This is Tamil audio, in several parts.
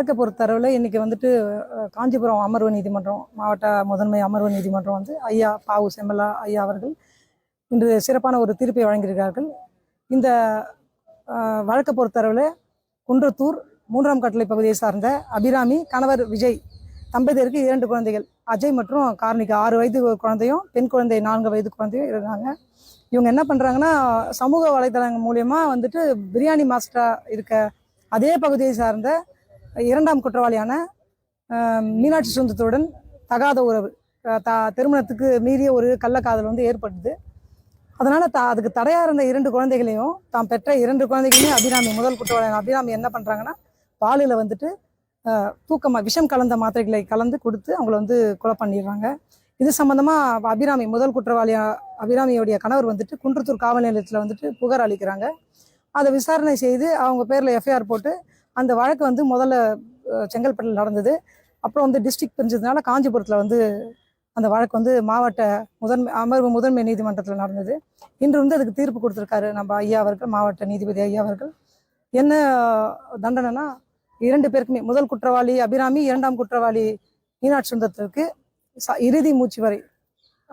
வழக்கை பொறுத்தளவில் இன்றைக்கி வந்துட்டு காஞ்சிபுரம் அமர்வு நீதிமன்றம் மாவட்ட முதன்மை அமர்வு நீதிமன்றம் வந்து ஐயா பாவு செம்மலா ஐயா அவர்கள் இன்று சிறப்பான ஒரு தீர்ப்பை வழங்கியிருக்கிறார்கள். இந்த வழக்கை பொறுத்தளவில் குன்றத்தூர் மூன்றாம் கட்டளை பகுதியை சார்ந்த அபிராமி கணவர் விஜய் தம்பதியருக்கு இரண்டு குழந்தைகள் அஜய் மற்றும் கார்னிகா. ஆறு வயது குழந்தையும் பெண் குழந்தை நான்கு வயது குழந்தையும் இருக்காங்க. இவங்க என்ன பண்ணுறாங்கன்னா சமூக வலைதளங்கள் மூலயமா வந்துட்டு பிரியாணி மாஸ்டராக இருக்க அதே பகுதியை சார்ந்த இரண்டாம் குற்றவாளியான மீனாட்சி சுந்தரத்துடன் தகாத உறவு த திருமணத்துக்கு மீறிய ஒரு கள்ளக்காதல் வந்து ஏற்பட்டது. அதனால் த அதுக்கு தடையாக இருந்த இரண்டு குழந்தைகளையும் தாம் பெற்ற இரண்டு குழந்தைகளையும் அபிராமி முதல் குற்றவாளியான அபிராமி என்ன பண்ணுறாங்கன்னா பாலில் வந்துட்டு தூக்கமாக விஷம் கலந்த மாத்திரைகளை கலந்து கொடுத்து அவங்கள வந்து கொலை பண்ணிடுறாங்க. இது சம்மந்தமாக அபிராமி முதல் குற்றவாளியா அபிராமியோடைய கணவர் வந்துட்டு குன்றத்தூர் காவல் நிலையத்தில் வந்துட்டு புகார் அளிக்கிறாங்க. அதை விசாரணை செய்து அவங்க பேரில் எஃப்ஐஆர் போட்டு அந்த வழக்கு வந்து முதல்ல செங்கல்பட்டில் நடந்தது. அப்புறம் வந்து டிஸ்ட்ரிக்ட் பிரிஞ்சதுனால காஞ்சிபுரத்தில் வந்து அந்த வழக்கு வந்து மாவட்ட முதன்மை அமர்வு முதன்மை நீதிமன்றத்தில் நடந்தது. இன்று வந்து அதுக்கு தீர்ப்பு கொடுத்துருக்காரு நம்ம ஐயா அவர்கள் மாவட்ட நீதிபதி ஐயா அவர்கள். என்ன தண்டனைனா இரண்டு பேருக்குமே முதல் குற்றவாளி அபிராமி இரண்டாம் குற்றவாளி மீனாட்சி சுந்தரத்திற்கு ச- இறுதி மூச்சு வரை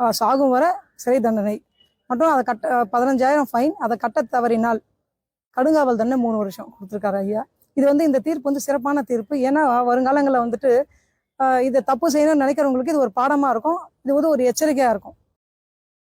சாகும் வரை சிறை தண்டனை. மற்றும் அதை கட்ட பதினஞ்சாயிரம் ஃபைன் அதை கட்ட தவறினால் கடுங்காவல் தண்டனை மூணு வருஷம் கொடுத்துருக்காரு ஐயா. இது வந்து இந்த தீர்ப்பு வந்து சிறப்பான தீர்ப்பு. ஏன்னா வருங்காலங்களில் வந்துட்டு இதை தப்பு செய்யணும்னு நினைக்கிறவங்களுக்கு இது ஒரு பாடமாக இருக்கும். இது வந்து ஒரு எச்சரிக்கையாக இருக்கும்.